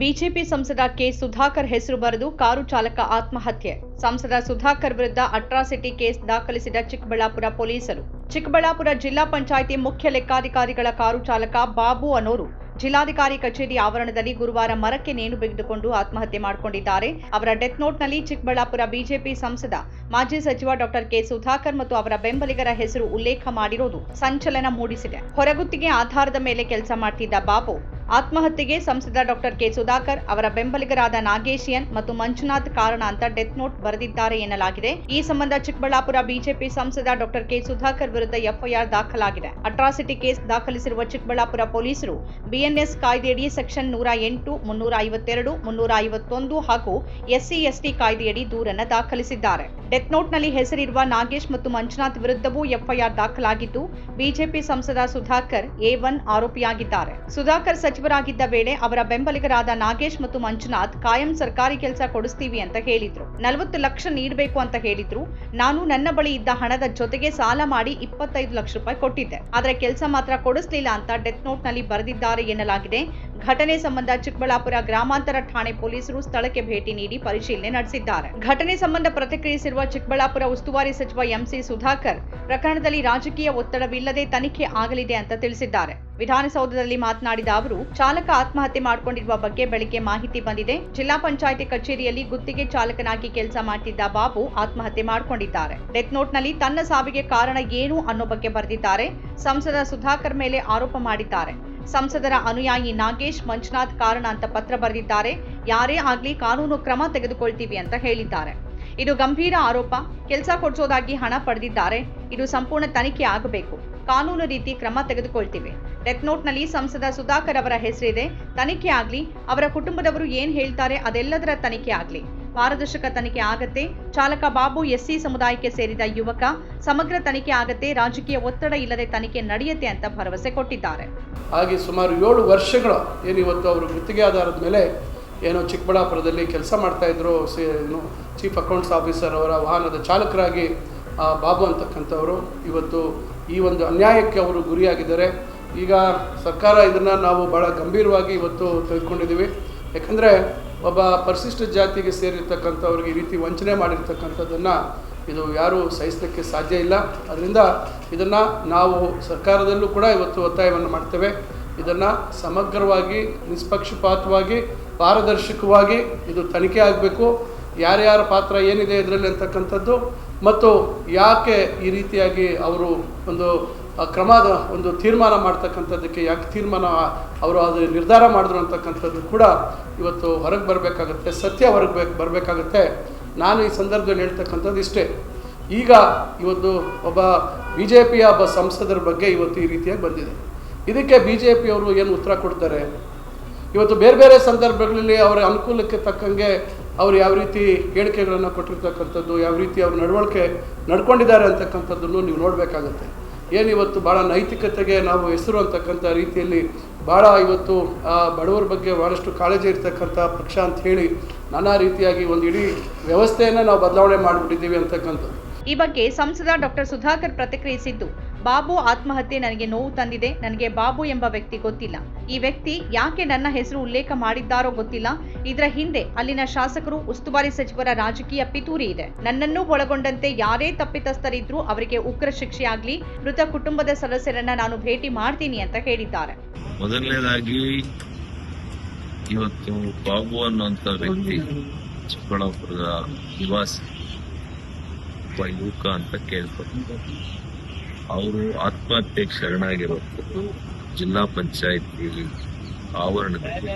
BJP ಸಂಸದ K Sudhakar ಹೆಸರು ಬರೆದು ಕಾರು ಚಾಲಕ ಆತ್ಮಹತ್ಯೆ. ಸಂಸದ ಸುಧಾಕರ್ ವಿರುದ್ಧ ಅಟ್ರಾಸಿಟಿ ಕೇಸ್ ದಾಖಲಿಸಿದ ಚಿಕ್ಕಬಳ್ಳಾಪುರ ಪೊಲೀಸರು. ಚಿಕ್ಕಬಳ್ಳಾಪುರ ಜಿಲ್ಲಾ ಪಂಚಾಯಿತಿ ಮುಖ್ಯ ಲೆಕ್ಕಾಧಿಕಾರಿಗಳ ಕಾರು ಚಾಲಕ ಬಾಬು ಅನೋರು ಜಿಲ್ಲಾಧಿಕಾರಿ ಕಚೇರಿ ಆವರಣದಲ್ಲಿ ಗುರುವಾರ ಮರಕ್ಕೆ ನೇಣು ಬಿಗಿದುಕೊಂಡು ಆತ್ಮಹತ್ಯೆ ಮಾಡಿಕೊಂಡಿದ್ದಾರೆ. ಅವರ ಡೆತ್ ನೋಟ್ನಲ್ಲಿ ಚಿಕ್ಕಬಳ್ಳಾಪುರ ಬಿಜೆಪಿ ಸಂಸದ, ಮಾಜಿ ಸಚಿವ ಡಾಕ್ಟರ್ ಕೆ ಸುಧಾಕರ್ ಮತ್ತು ಅವರ ಬೆಂಬಲಿಗರ ಹೆಸರು ಉಲ್ಲೇಖ ಮಾಡಿರೋದು ಸಂಚಲನ ಮೂಡಿಸಿದೆ. ಹೊರಗುತ್ತಿಗೆ ಆಧಾರದ ಮೇಲೆ ಕೆಲಸ ಮಾಡ್ತಿದ್ದ ಬಾಬು ಆತ್ಮಹತ್ಯೆಗೆ ಸಂಸದ ಡಾಕ್ಟರ್ ಕೆ ಸುಧಾಕರ್, ಅವರ ಬೆಂಬಲಿಗರಾದ ನಾಗೇಶಿಯನ್ ಮತ್ತು ಮಂಜುನಾಥ್ ಕಾರಣ ಅಂತ ಡೆತ್ ನೋಟ್ ಬರೆದಿದ್ದಾರೆ ಎನ್ನಲಾಗಿದೆ. ಈ ಸಂಬಂಧ ಚಿಕ್ಕಬಳ್ಳಾಪುರ ಬಿಜೆಪಿ ಸಂಸದ ಡಾಕ್ಟರ್ ಕೆ ಸುಧಾಕರ್ ವಿರುದ್ಧ ಎಫ್ಐಆರ್ ದಾಖಲಾಗಿದೆ. ಅಟ್ರಾಸಿಟಿ ಕೇಸ್ ದಾಖಲಿಸಿರುವ ಚಿಕ್ಕಬಳ್ಳಾಪುರ ಪೊಲೀಸರು ಬಿಎನ್ಎಸ್ ಕಾಯ್ದೆಯಡಿ ಸೆಕ್ಷನ್ ನೂರ ಎಂಟು, ಮುನ್ನೂರ ಐವತ್ತೆರಡು, ಮುನ್ನೂರ ಐವತ್ತೊಂದು ಹಾಗೂ ಎಸ್ಸಿ, ಎಸ್ಟಿ ಕಾಯ್ದೆಯಡಿ ದೂರನ್ನು ದಾಖಲಿಸಿದ್ದಾರೆ. ಡೆತ್ ನೋಟ್ನಲ್ಲಿ ಹೆಸರಿರುವ ನಾಗೇಶ್ ಮತ್ತು ಮಂಜುನಾಥ್ ವಿರುದ್ಧವೂ ಎಫ್ಐಆರ್ ದಾಖಲಾಗಿದ್ದು, ಬಿಜೆಪಿ ಸಂಸದ ಸುಧಾಕರ್ ಎ ಒನ್ ಆರೋಪಿಯಾಗಿದ್ದಾರೆ. ಸುಧಾಕರ್ ಸಚಿವರಾಗಿದ್ದ ವೇಳೆ ಅವರ ಬೆಂಬಲಿಗರಾದ ನಾಗೇಶ್ ಮತ್ತು ಮಂಜುನಾಥ್ ಕಾಯಂ ಸರ್ಕಾರಿ ಕೆಲಸ ಕೊಡಿಸ್ತೀವಿ ಅಂತ ಹೇಳಿದ್ರು. ನಲವತ್ತು ಲಕ್ಷ ನೀಡಬೇಕು ಅಂತ ಹೇಳಿದ್ರು. ನಾನು ನನ್ನ ಬಳಿ ಇದ್ದ ಹಣದ ಜೊತೆಗೆ ಸಾಲ ಮಾಡಿ ಇಪ್ಪತ್ತೈದು ಲಕ್ಷ ರೂಪಾಯಿ ಕೊಟ್ಟಿದ್ದೆ. ಆದರೆ ಕೆಲಸ ಮಾತ್ರ ಕೊಡಿಸ್ಲಿಲ್ಲ ಅಂತ ಡೆತ್ ನೋಟ್ನಲ್ಲಿ ಬರೆದಿದ್ದಾರೆ ಎನ್ನಲಾಗಿದೆ. ಘಟನೆ ಸಂಬಂಧ ಚಿಕ್ಕಬಳ್ಳಾಪುರ ಗ್ರಾಮಾಂತರ ಠಾಣೆ ಪೊಲೀಸರು ಸ್ಥಳಕ್ಕೆ ಭೇಟಿ ನೀಡಿ ಪರಿಶೀಲನೆ ನಡೆಸಿದ್ದಾರೆ. ಘಟನೆ ಸಂಬಂಧ ಪ್ರತಿಕ್ರಿಯಿಸಿರುವ ಚಿಕ್ಕಬಳ್ಳಾಪುರ ಉಸ್ತುವಾರಿ ಸಚಿವ ಎಂಸಿ ಸುಧಾಕರ್, ಪ್ರಕರಣದಲ್ಲಿ ರಾಜಕೀಯ ಒತ್ತಡವಿಲ್ಲದೆ ತನಿಖೆ ಆಗಲಿದೆ ಅಂತ ತಿಳಿಸಿದ್ದಾರೆ. ವಿಧಾನಸೌಧದಲ್ಲಿ ಮಾತನಾಡಿದ ಅವರು, ಚಾಲಕ ಆತ್ಮಹತ್ಯೆ ಮಾಡಿಕೊಂಡಿರುವ ಬಗ್ಗೆ ಬೆಳಿಗ್ಗೆ ಮಾಹಿತಿ ಬಂದಿದೆ. ಜಿಲ್ಲಾ ಪಂಚಾಯಿತಿ ಕಚೇರಿಯಲ್ಲಿ ಗುತ್ತಿಗೆ ಚಾಲಕನಾಗಿ ಕೆಲಸ ಮಾಡ್ತಿದ್ದ ಬಾಬು ಆತ್ಮಹತ್ಯೆ ಮಾಡಿಕೊಂಡಿದ್ದಾರೆ. ಡೆತ್ ನೋಟ್ನಲ್ಲಿ ತನ್ನ ಸಾವಿಗೆ ಕಾರಣ ಏನು ಅನ್ನೋ ಬಗ್ಗೆ ಬರೆದಿದ್ದಾರೆ. ಸಂಸದ ಸುಧಾಕರ್ ಮೇಲೆ ಆರೋಪ ಮಾಡಿದ್ದಾರೆ. ಸಂಸದರ ಅನುಯಾಯಿ ನಾಗೇಶ್, ಮಂಜುನಾಥ್ ಕಾರಣ ಅಂತ ಪತ್ರ ಬರೆದಿದ್ದಾರೆ. ಯಾರೇ ಆಗಲಿ ಕಾನೂನು ಕ್ರಮ ತೆಗೆದುಕೊಳ್ತೀವಿ ಅಂತ ಹೇಳಿದ್ದಾರೆ. ಇದು ಗಂಭೀರ ಆರೋಪ. ಕೆಲಸ ಕೊಡಿಸೋದಾಗಿ ಹಣ ಪಡೆದಿದ್ದಾರೆ. ಇದು ಸಂಪೂರ್ಣ ತನಿಖೆ ಆಗಬೇಕು. ಕಾನೂನು ರೀತಿ ಕ್ರಮ ತೆಗೆದುಕೊಳ್ತೀವಿ. ಡೆತ್ ನೋಟ್ನಲ್ಲಿ ಸಂಸದ ಸುಧಾಕರ್ ಅವರ ಹೆಸರಿದೆ. ತನಿಖೆ ಆಗಲಿ, ಅವರ ಕುಟುಂಬದವರು ಏನು ಹೇಳ್ತಾರೆ ಅದೆಲ್ಲದರ ತನಿಖೆ ಆಗ್ಲಿ. ಪಾರದರ್ಶಕ ತನಿಖೆ ಆಗತ್ತೆ. ಚಾಲಕ ಬಾಬು ಎಸ್ಸಿ ಸಮುದಾಯಕ್ಕೆ ಸೇರಿದ ಯುವಕ ಸಮಗ್ರ ತನಿಖೆ ಆಗತ್ತೆ, ರಾಜಕೀಯ ಒತ್ತಡ ಇಲ್ಲದೆ ತನಿಖೆ ನಡೆಯುತ್ತೆ ಅಂತ ಭರವಸೆ ಕೊಟ್ಟಿದ್ದಾರೆ. ಹಾಗೆ ಸುಮಾರು ಏಳು ವರ್ಷಗಳು ಏನು ಇವತ್ತು ಅವರು ಗುತ್ತಿಗೆ ಆಧಾರದ ಮೇಲೆ ಏನೋ ಚಿಕ್ಕಬಳ್ಳಾಪುರದಲ್ಲಿ ಕೆಲಸ ಮಾಡ್ತಾಯಿದ್ರು ಚೀಫ್ ಅಕೌಂಟ್ಸ್ ಆಫೀಸರ್ ಅವರ ವಾಹನದ ಚಾಲಕರಾಗಿ ಬಾಬು ಅಂತಕ್ಕಂಥವರು ಇವತ್ತು ಈ ಒಂದು ಅನ್ಯಾಯಕ್ಕೆ ಅವರು ಗುರಿಯಾಗಿದ್ದಾರೆ. ಈಗ ಸರ್ಕಾರ ಇದನ್ನು ನಾವು ಭಾಳ ಗಂಭೀರವಾಗಿ ಇವತ್ತು ತೆಗೆದುಕೊಂಡಿದ್ದೀವಿ ಯಾಕಂದರೆ ಒಬ್ಬ ಪರಿಶಿಷ್ಟ ಜಾತಿಗೆ ಸೇರಿರ್ತಕ್ಕಂಥವ್ರಿಗೆ ಈ ರೀತಿ ವಂಚನೆ ಮಾಡಿರ್ತಕ್ಕಂಥದ್ದನ್ನು ಇದು ಯಾರೂ ಸಹಿಸಲಿಕ್ಕೆ ಸಾಧ್ಯ ಇಲ್ಲ. ಅದರಿಂದ ಇದನ್ನು ನಾವು ಸರ್ಕಾರದಲ್ಲೂ ಕೂಡ ಇವತ್ತು ಒತ್ತಾಯವನ್ನು ಮಾಡ್ತೇವೆ. ಇದನ್ನು ಸಮಗ್ರವಾಗಿ, ನಿಷ್ಪಕ್ಷಪಾತವಾಗಿ, ಪಾರದರ್ಶಕವಾಗಿ ಇದು ತನಿಖೆ ಆಗಬೇಕು. ಯಾರ್ಯಾರ ಪಾತ್ರ ಏನಿದೆ ಇದರಲ್ಲಿ ಅಂತಕ್ಕಂಥದ್ದು ಮತ್ತು ಯಾಕೆ ಈ ರೀತಿಯಾಗಿ ಅವರು ಒಂದು ಕ್ರಮದ ಒಂದು ತೀರ್ಮಾನ ಮಾಡ್ತಕ್ಕಂಥದ್ದಕ್ಕೆ ಯಾಕೆ ತೀರ್ಮಾನ ಅವರು ಅದು ನಿರ್ಧಾರ ಮಾಡಿದ್ರು ಅಂತಕ್ಕಂಥದ್ದು ಕೂಡ ಇವತ್ತು ಹೊರಗೆ ಬರಬೇಕಾಗತ್ತೆ, ಸತ್ಯ ಹೊರಗೆ ಬೇಕು ಬರಬೇಕಾಗತ್ತೆ. ನಾನು ಈ ಸಂದರ್ಭದಲ್ಲಿ ಹೇಳ್ತಕ್ಕಂಥದ್ದು ಇಷ್ಟೇ. ಈಗ ಇವತ್ತು ಒಬ್ಬ ಬಿ ಜೆ ಪಿಯ ಒಬ್ಬ ಸಂಸದರ ಬಗ್ಗೆ ಇವತ್ತು ಈ ರೀತಿಯಾಗಿ ಬಂದಿದೆ. ಇದಕ್ಕೆ ಬಿ ಜೆ ಪಿಯವರು ಏನು ಉತ್ತರ ಕೊಡ್ತಾರೆ? ಇವತ್ತು ಬೇರೆ ಬೇರೆ ಸಂದರ್ಭಗಳಲ್ಲಿ ಅವರ ಅನುಕೂಲಕ್ಕೆ ತಕ್ಕಂಗೆ ಅವರು ಯಾವ ರೀತಿ ಹೇಳಿಕೆಗಳನ್ನು ಕೊಟ್ಟಿರ್ತಕ್ಕಂಥದ್ದು, ಯಾವ ರೀತಿ ಅವ್ರ ನಡವಳಿಕೆ ನಡ್ಕೊಂಡಿದ್ದಾರೆ ಅಂತಕ್ಕಂಥದ್ದನ್ನು ನೀವು ನೋಡಬೇಕಾಗತ್ತೆ. ಏನು ಇವತ್ತು ಭಾಳ ನೈತಿಕತೆಗೆ ನಾವು ಹೆಸರು ಅಂತಕ್ಕಂಥ ರೀತಿಯಲ್ಲಿ ಭಾಳ ಇವತ್ತು, ಆ, ಬಡವರ ಬಗ್ಗೆ ಭಾಳಷ್ಟು ಕಾಳಜಿ ಇರ್ತಕ್ಕಂಥ ಪಕ್ಷ ಅಂತ ಹೇಳಿ ನಾನಾ ರೀತಿಯಾಗಿ ಒಂದು ಇಡೀ ವ್ಯವಸ್ಥೆಯನ್ನು ನಾವು ಬದಲಾವಣೆ ಮಾಡಿಬಿಟ್ಟಿದ್ದೀವಿ ಅಂತಕ್ಕಂಥದ್ದು. ಈ ಬಗ್ಗೆ ಸಂಸದ ಡಾಕ್ಟರ್ ಸುಧಾಕರ್ ಪ್ರತಿಕ್ರಿಯಿಸಿದ್ದು ಬಾಬು ಆತ್ಮಹತ್ಯೆ ನನಗೆ ನೋವು ತಂದಿದೆ, ನನಗೆ ಬಾಬು ಎಂಬ ವ್ಯಕ್ತಿ ಗೊತ್ತಿಲ್ಲ. ಈ ವ್ಯಕ್ತಿ ಯಾಕೆ ನನ್ನ ಹೆಸರು ಉಲ್ಲೇಖ ಮಾಡಿದ್ದಾರೋ ಗೊತ್ತಿಲ್ಲ. ಇದರ ಹಿಂದೆ ಅಲ್ಲಿನ ಶಾಸಕರು ಉಸ್ತುವಾರಿ ಸಚಿವರ ರಾಜಕೀಯ ಪಿತೂರಿ ಇದೆ. ನನ್ನನ್ನು ಒಳಗೊಂಡಂತೆ ಯಾರೇ ತಪ್ಪಿತಸ್ಥರಿದ್ರೂ ಅವರಿಗೆ ಉಗ್ರ ಶಿಕ್ಷೆಯಾಗ್ಲಿ, ಮೃತ ಕುಟುಂಬದ ಸದಸ್ಯರನ್ನ ನಾನು ಭೇಟಿ ಮಾಡ್ತೀನಿ ಅಂತ ಹೇಳಿದ್ದಾರೆ. ಮೊದಲನೇದಾಗಿ, ಇವತ್ತು ಬಾಬು ಅನ್ನುವಂತ ವ್ಯಕ್ತಿ ಚಿಕ್ಕಬಳ್ಳಾಪುರದ ನಿವಾಸಿ ಯುವಕ ಅಂತ ಕೇಳ್ಕೊಂಡು ಅವರು ಆತ್ಮಹತ್ಯೆಗೆ ಶರಣಾಗಿರುವಂಥದ್ದು ಜಿಲ್ಲಾ ಪಂಚಾಯತಿ ಆವರಣದಲ್ಲಿ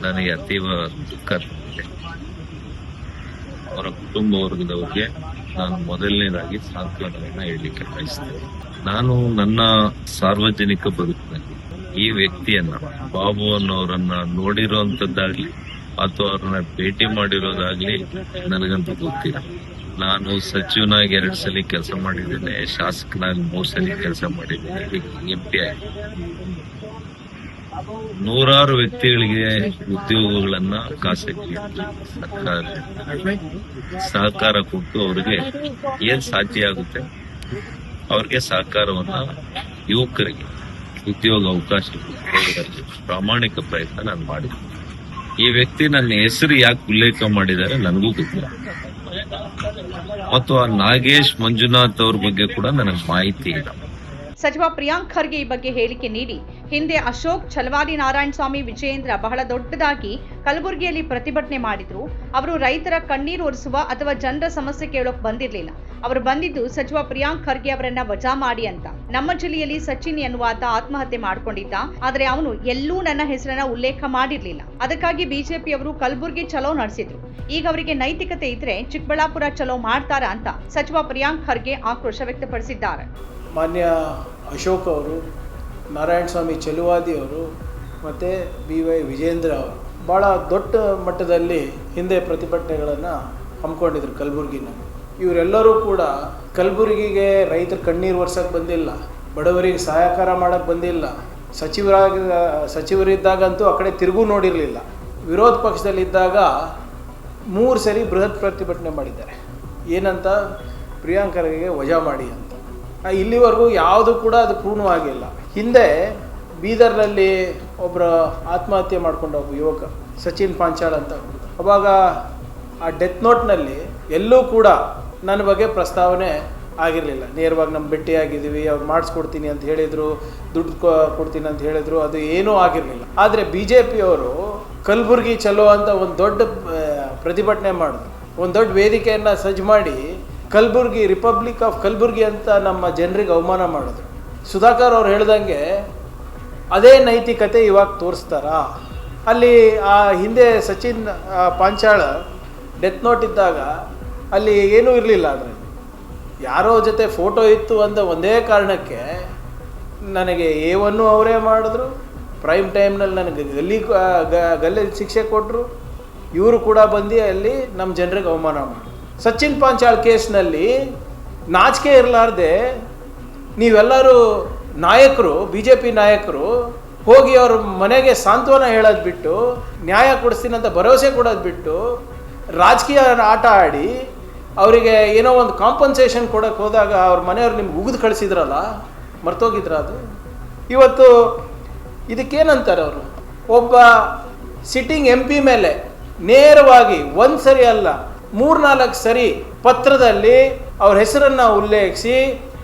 ನನಗೆ ಅತೀವ ದುಃಖ ಅವರ ಕುಟುಂಬ ವರ್ಗದವರಿಗೆ ನಾನು ಮೊದಲನೇದಾಗಿ ಸಾಂತ್ವನವನ್ನ ಹೇಳಲಿಕ್ಕೆ ಬಯಸ್ತೇನೆ. ನಾನು ನನ್ನ ಸಾರ್ವಜನಿಕ ಬದುಕಿನಲ್ಲಿ ಈ ವ್ಯಕ್ತಿಯನ್ನ, ಬಾಬು ಅನ್ನೋರನ್ನ ನೋಡಿರೋಂಥದ್ದಾಗ್ಲಿ ಅಥವಾ ಅವ್ರನ್ನ ಭೇಟಿ ಮಾಡಿರೋದಾಗ್ಲಿ ನನಗಂತೂ ಗೊತ್ತಿಲ್ಲ. ನಾನು ಸಚಿವನಾಗಿ ಎರಡು ಸಲ ಕೆಲಸ ಮಾಡಿದ್ದೇನೆ. ಶಾಸಕನಾಗಿ ಮೂರು ಸಲ ಕೆಲಸ ಮಾಡಿದ್ದೇನೆ. ಎಂ ಪಿ ಆಗಿ. ನೂರಾರು ವ್ಯಕ್ತಿಗಳಿಗೆ ಉದ್ಯೋಗಗಳನ್ನ ಖಾಸಗಿ ಸಹಕಾರ ಕೊಟ್ಟು ಅವರಿಗೆ ಏನ್ ಸಾಧ್ಯ ಆಗುತ್ತೆ? ಅವ್ರಿಗೆ ಸಹಕಾರವನ್ನ ಯುವಕರಿಗೆ, ಉದ್ಯೋಗ ಅವಕಾಶ ಪ್ರಾಮಾಣಿಕ ಪ್ರಯತ್ನ ನಾನು ಮಾಡಿದ್ದೆ ಈ ವ್ಯಕ್ತಿ ನನ್ನ ಹೆಸರು ಯಾಕೆ ಉಲ್ಲೇಖ ಮಾಡಿದ್ದಾರೆ ನನಗೂ ಗೊತ್ತಿಲ್ಲ. ಮತ್ತು ಆ ನಾಗೇಶ್ ಮಂಜುನಾಥ್ ಅವ್ರ ಬಗ್ಗೆ ಕೂಡ ನನಗೆ ಮಾಹಿತಿ ಇಲ್ಲ. ಸಚಿವ ಪ್ರಿಯಾಂಕ್ ಖರ್ಗೆ ಈ ಬಗ್ಗೆ ಹೇಳಿಕೆ ನೀಡಿ. ಹಿಂದೆ ಅಶೋಕ್ ಛಲವಾದಿ ನಾರಾಯಣ ಸ್ವಾಮಿ ವಿಜಯೇಂದ್ರ ಬಹಳ ದೊಡ್ಡದಾಗಿ ಕಲಬುರಗಿಯಲ್ಲಿ ಪ್ರತಿಭಟನೆ ಮಾಡಿದ್ರು. ಅವರು ರೈತರ ಕಣ್ಣೀರು ಒರೆಸುವ ಅಥವಾ ಜನರ ಸಮಸ್ಯೆ ಕೇಳೋಕ್ ಬಂದಿರಲಿಲ್ಲ. ಅವರು ಬಂದಿದ್ದು, ಸಚಿವ ಪ್ರಿಯಾಂಕ್ ಖರ್ಗೆ ಅವರನ್ನ ವಜಾ ಮಾಡಿ ಅಂತ. ನಮ್ಮ ಜಿಲ್ಲೆಯಲ್ಲಿ ಸಚಿನ್ ಎನ್ನುವಾತ ಆತ್ಮಹತ್ಯೆ ಮಾಡ್ಕೊಂಡಿದ್ದ. ಆದರೆ ಅವನು ಎಲ್ಲೂ ನನ್ನ ಹೆಸರನ್ನ ಉಲ್ಲೇಖ ಮಾಡಿರಲಿಲ್ಲ. ಅದಕ್ಕಾಗಿ ಬಿಜೆಪಿಯವರು ಕಲಬುರಗಿ ಚಲೋ ನಡೆಸಿದ್ರು. ಈಗ ಅವರಿಗೆ ನೈತಿಕತೆ ಇದ್ರೆ ಚಿಕ್ಕಬಳ್ಳಾಪುರ ಚಲೋ ಮಾಡ್ತಾರಾ ಅಂತ ಸಚಿವ ಪ್ರಿಯಾಂಕ್ ಖರ್ಗೆ ಆಕ್ರೋಶ ವ್ಯಕ್ತಪಡಿಸಿದ್ದಾರೆ. ಮಾನ್ಯ ಅಶೋಕ್ ಅವರು ನಾರಾಯಣ ಸ್ವಾಮಿ ಚೆಲುವಾದಿ ಅವರು, ಮತ್ತು ಬಿ ವೈ ವಿಜೇಂದ್ರ ಅವರು. ಭಾಳ ದೊಡ್ಡ ಮಟ್ಟದಲ್ಲಿ ಹಿಂದೆ ಪ್ರತಿಭಟನೆಗಳನ್ನು ಹಮ್ಮಿಕೊಂಡಿದ್ರು ಕಲಬುರಗಿನಲ್ಲಿ ಇವರೆಲ್ಲರೂ ಕೂಡ ಕಲಬುರಗಿಗೆ ರೈತರ ಕಣ್ಣೀರು ಒರ್ಸಕ್ಕೆ ಬಂದಿಲ್ಲ, ಬಡವರಿಗೆ ಸಹಾಯಕಾರ ಮಾಡೋಕ್ಕೆ ಬಂದಿಲ್ಲ, ಸಚಿವರಾಗಿ, ಸಚಿವರಿದ್ದಾಗಂತೂ ಆ ಕಡೆ ತಿರುಗೂ ನೋಡಿರಲಿಲ್ಲ. ವಿರೋಧ ಪಕ್ಷದಲ್ಲಿದ್ದಾಗ ಮೂರು ಸರಿ ಬೃಹತ್ ಪ್ರತಿಭಟನೆ ಮಾಡಿದ್ದಾರೆ. ಏನಂತ? ಪ್ರಿಯಾಂಕರಿಗೆ ವಜಾ ಮಾಡಿ ಅಂತ. ಇಲ್ಲಿವರೆಗೂ ಯಾವುದು ಕೂಡ ಅದು ಪೂರ್ಣವಾಗಿಲ್ಲ. ಹಿಂದೆ ಬೀದರ್ನಲ್ಲಿ ಒಬ್ಬರು ಆತ್ಮಹತ್ಯೆ ಮಾಡಿಕೊಂಡ ಒಬ್ಬ ಯುವಕ, ಸಚಿನ್ ಪಾಂಚಾಳ್ ಅಂತ. ಅವಾಗ ಆ ಡೆತ್ ನೋಟ್ನಲ್ಲಿ ಎಲ್ಲೂ ಕೂಡ ನನ್ನ ಬಗ್ಗೆ ಪ್ರಸ್ತಾವನೆ ಆಗಿರಲಿಲ್ಲ. ನೇರವಾಗಿ ನಮ್ಮ ಭೇಟಿಯಾಗಿದ್ದೀವಿ ಅವ್ರು ಮಾಡಿಸ್ಕೊಡ್ತೀನಿ ಅಂತ ಹೇಳಿದರು, ದುಡ್ಡು ಕೊಡ್ತೀನಿ ಅಂತ ಹೇಳಿದರು, ಅದು ಏನೂ ಆಗಿರಲಿಲ್ಲ. ಆದರೆ ಬಿ ಜೆ ಪಿಯವರು ಕಲಬುರ್ಗಿ ಚಲೋ ಅಂತ ಒಂದು ದೊಡ್ಡ ಪ್ರತಿಭಟನೆ ಮಾಡಿದ್ರು. ಒಂದು ದೊಡ್ಡ ವೇದಿಕೆಯನ್ನು ಸಜ್ಜು ಮಾಡಿ ಕಲಬುರ್ಗಿ ರಿಪಬ್ಲಿಕ್ ಆಫ್ ಕಲಬುರ್ಗಿ ಅಂತ ನಮ್ಮ ಜನರಿಗೆ ಅವಮಾನ ಮಾಡಿದ್ರು. ಸುಧಾಕರ್ ಅವ್ರು ಹೇಳ್ದಂಗೆ ಅದೇ ನೈತಿಕತೆ ಇವಾಗ ತೋರಿಸ್ತಾರಾ. ಅಲ್ಲಿ ಆ ಹಿಂದೆ ಸಚಿನ್ ಪಾಂಚಾಳ ಡೆತ್ ನೋಟ್ ಇದ್ದಾಗ ಅಲ್ಲಿ ಏನೂ ಇರಲಿಲ್ಲ ಅದರಲ್ಲಿ ಯಾರೋ ಜೊತೆ ಫೋಟೋ ಇತ್ತು ಅಂತ ಒಂದೇ ಕಾರಣಕ್ಕೆ ನನಗೆ ಏವನ್ನು ಅವರೇ ಮಾಡಿದ್ರು. ಪ್ರೈಮ್ ಟೈಮ್ನಲ್ಲಿ ನನಗೆ ಗಲ್ಲಿ ಗಲ್ಲಿ ಶಿಕ್ಷೆ ಕೊಟ್ಟರು ಇವರು ಕೂಡ ಬಂದು ಅಲ್ಲಿ ನಮ್ಮ ಜನರಿಗೆ ಅವಮಾನ ಮಾಡಿದ್ರು. ಸಚಿನ್ ಪಾಂಚಾಳ್ ಕೇಸ್ನಲ್ಲಿ ನಾಚಿಕೆ ಇರಲಾರ್ದೆ ನೀವೆಲ್ಲರೂ ನಾಯಕರು ಬಿ ಜೆ ಪಿ ನಾಯಕರು ಹೋಗಿ ಅವ್ರ ಮನೆಗೆ ಸಾಂತ್ವನ ಹೇಳೋದು ಬಿಟ್ಟು, ನ್ಯಾಯ ಕೊಡಿಸ್ತೀನಿ ಅಂತ ಭರವಸೆ ಕೊಡೋದು ಬಿಟ್ಟು ರಾಜಕೀಯ ಆಟ ಆಡಿ ಅವರಿಗೆ ಏನೋ ಒಂದು ಕಾಂಪನ್ಸೇಷನ್ ಕೊಡೋಕೆ ಹೋದಾಗ ಅವ್ರ ಮನೆಯವ್ರು ನಿಮ್ಗೆ ಉಗಿದು ಕಳಿಸಿದ್ರಲ್ಲ, ಮರ್ತೋಗಿದ್ರ ಅದು? ಇವತ್ತು ಇದಕ್ಕೇನಂತಾರೆ ಅವರು? ಒಬ್ಬ ಸಿಟ್ಟಿಂಗ್ ಎಂ ಪಿ ಮೇಲೆ ನೇರವಾಗಿ ಒಂದು ಸರಿ ಅಲ್ಲ ಮೂರ್ನಾಲ್ಕು ಸರಿ ಪತ್ರದಲ್ಲಿ ಅವ್ರ ಹೆಸರನ್ನು ಉಲ್ಲೇಖಿಸಿ